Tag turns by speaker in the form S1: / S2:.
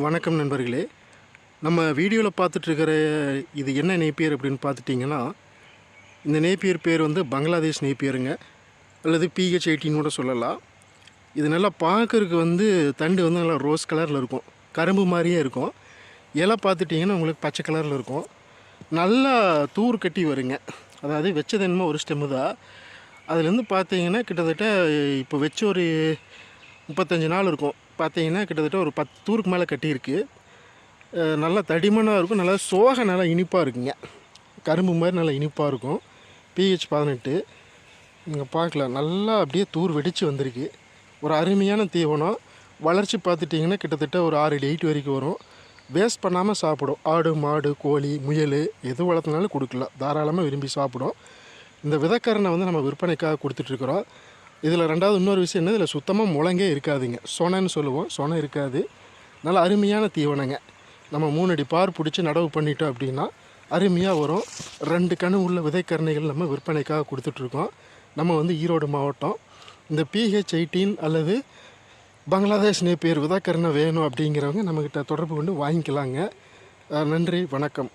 S1: வணக்கம் நண்பர்களே. நம்ம வீடியோவில் பார்த்துட்ருக்கிற இது என்ன நேப்பியர் அப்படின்னு பார்த்துட்டிங்கன்னா இந்த நேப்பியர் பேர் வந்து பங்களாதேஷ் நேப்பியருங்க. அல்லது பிஹெச் எயிட்டின்னு கூட சொல்லலாம். இது நல்லா பார்க்கறதுக்கு வந்து தண்டு வந்து நல்லா ரோஸ் கலரில் இருக்கும். கரும்பு மாதிரியே இருக்கும். இலை பார்த்துட்டிங்கன்னா உங்களுக்கு பச்சை கலரில் இருக்கும். நல்லா தூர் கட்டி வருங்க. அதாவது வச்சது என்னமோ ஒரு ஸ்டெம்மு தான் அதுலேருந்து பார்த்தீங்கன்னா கிட்டத்தட்ட இப்போ வச்ச ஒரு முப்பத்தஞ்சு நாள் இருக்கும். பார்த்தீங்கன்னா கிட்டத்தட்ட ஒரு பத்து தூருக்கு மேலே கட்டியிருக்கு. நல்லா தடிமனாக இருக்கும். நல்லா சோக நல்லா இனிப்பாக இருக்குங்க. கரும்பு மாதிரி நல்லா இனிப்பாக இருக்கும். பிஹெச் பதினெட்டு. நீங்கள் பார்க்கலாம் நல்லா அப்படியே தூர் வெடித்து வந்திருக்கு. ஒரு அருமையான தீவனம். வளர்ச்சி பார்த்துட்டிங்கன்னா கிட்டத்தட்ட ஒரு ஆறு எயிட் வரைக்கும் வரும். வேஸ்ட் பண்ணாமல் சாப்பிடும். ஆடு மாடு கோழி முயல் எது வளர்த்துனாலும் கொடுக்கலாம். தாராளமாக விரும்பி சாப்பிடும். இந்த விதக்கரனை வந்து நம்ம விற்பனைக்காக கொடுத்துட்ருக்குறோம் இதில் ரெண்டாவது இன்னொரு விஷயம் என்ன? இதில் சுத்தமாக முழங்கே இருக்காதுங்க. சொனைன்னு சொல்லுவோம். சொனை இருக்காது. நல்ல அருமையான தீவனங்க. நம்ம மூணு அடி பார் பிடிச்சி நடவு பண்ணிட்டோம் அப்படின்னா அருமையாக வரும். ரெண்டு கணு உள்ள விதைக்கரணைகள் நம்ம விற்பனைக்காக கொடுத்துட்ருக்கோம். நம்ம வந்து ஈரோடு மாவட்டம். இந்த பிஹெச் எயிட்டீன் அல்லது பங்களாதேஷ் நேப்பியர் விதைக்கரணை வேணும் அப்படிங்கிறவங்க நம்மக்கிட்ட தொடர்பு கொண்டு வாங்கிக்கலாங்க. நன்றி. வணக்கம்.